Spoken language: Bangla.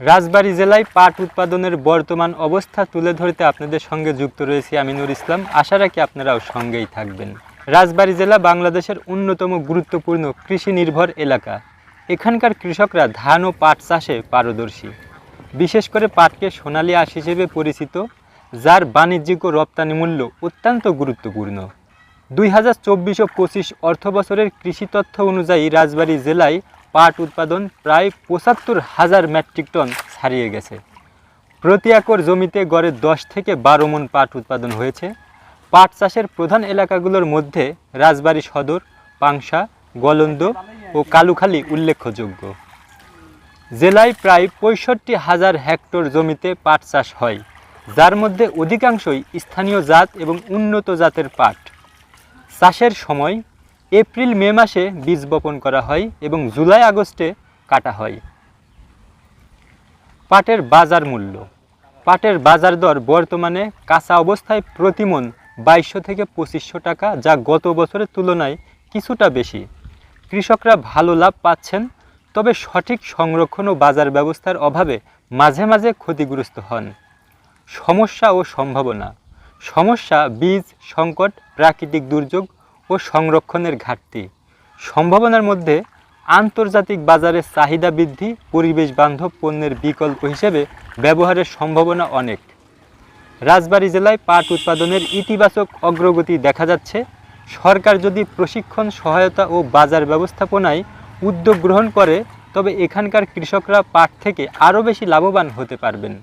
রাজবাড়ী জেলায় পাট উৎপাদনের বর্তমান অবস্থা তুলে ধরতে আপনাদের সঙ্গে যুক্ত রয়েছি আমিনুর ইসলাম। আশা রাখি আপনারাও সঙ্গেই থাকবেন। রাজবাড়ী জেলা বাংলাদেশের অন্যতম গুরুত্বপূর্ণ কৃষি নির্ভর এলাকা। এখানকার কৃষকরা ধান ও পাট চাষে পারদর্শী। বিশেষ করে পাটকে সোনালী আঁশ হিসেবে পরিচিত, যার বাণিজ্যিক ও রপ্তানি মূল্য অত্যন্ত গুরুত্বপূর্ণ। দুই হাজার চব্বিশ ও পঁচিশ অর্থবছরের কৃষি তথ্য অনুযায়ী রাজবাড়ী জেলায় পাট উৎপাদন প্রায় পঁচাত্তর হাজার মেট্রিক টন ছাড়িয়ে গেছে। প্রতি একর জমিতে গড়ে দশ থেকে বারো মন পাট উৎপাদন হয়েছে। পাট চাষের প্রধান এলাকাগুলোর মধ্যে রাজবাড়ী সদর, পাংশা, গলন্দ ও কালুখালী উল্লেখযোগ্য। জেলায় প্রায় পঁয়ষট্টি হাজার হেক্টর জমিতে পাট চাষ হয়, যার মধ্যে অধিকাংশই স্থানীয় জাত এবং উন্নত জাতের পাট। চাষের সময় এপ্রিল, মে মাসে বীজ বপন করা হয় এবং জুলাই, আগস্টে কাটা হয়। পাটের বাজার মূল্য। পাটের বাজার দর বর্তমানে কাঁচা অবস্থায় প্রতিমন বাইশশো থেকে পঁচিশশো টাকা, যা গত বছরের তুলনায় কিছুটা বেশি। কৃষকরা ভালো লাভ পাচ্ছেন, তবে সঠিক সংরক্ষণ ও বাজার ব্যবস্থার অভাবে মাঝে মাঝে ক্ষতিগ্রস্ত হন। সমস্যা ও সম্ভাবনা। সমস্যা, বীজ সংকট, প্রাকৃতিক দুর্যোগ ও সংরক্ষণের ঘাটতি। সম্ভাবনার মধ্যে আন্তর্জাতিক বাজারে চাহিদা বৃদ্ধি, পরিবেশ বান্ধব পণ্যের বিকল্প হিসেবে ব্যবহারের সম্ভাবনা অনেক। রাজবাড়ী জেলায় পাট উৎপাদনের ইতিবাচক অগ্রগতি দেখা যাচ্ছে। সরকার যদি প্রশিক্ষণ, সহায়তা ও বাজার ব্যবস্থাপনায় উদ্যোগ গ্রহণ করে, তবে এখানকার কৃষকরা পাট থেকে আরও বেশি লাভবান হতে পারবেন।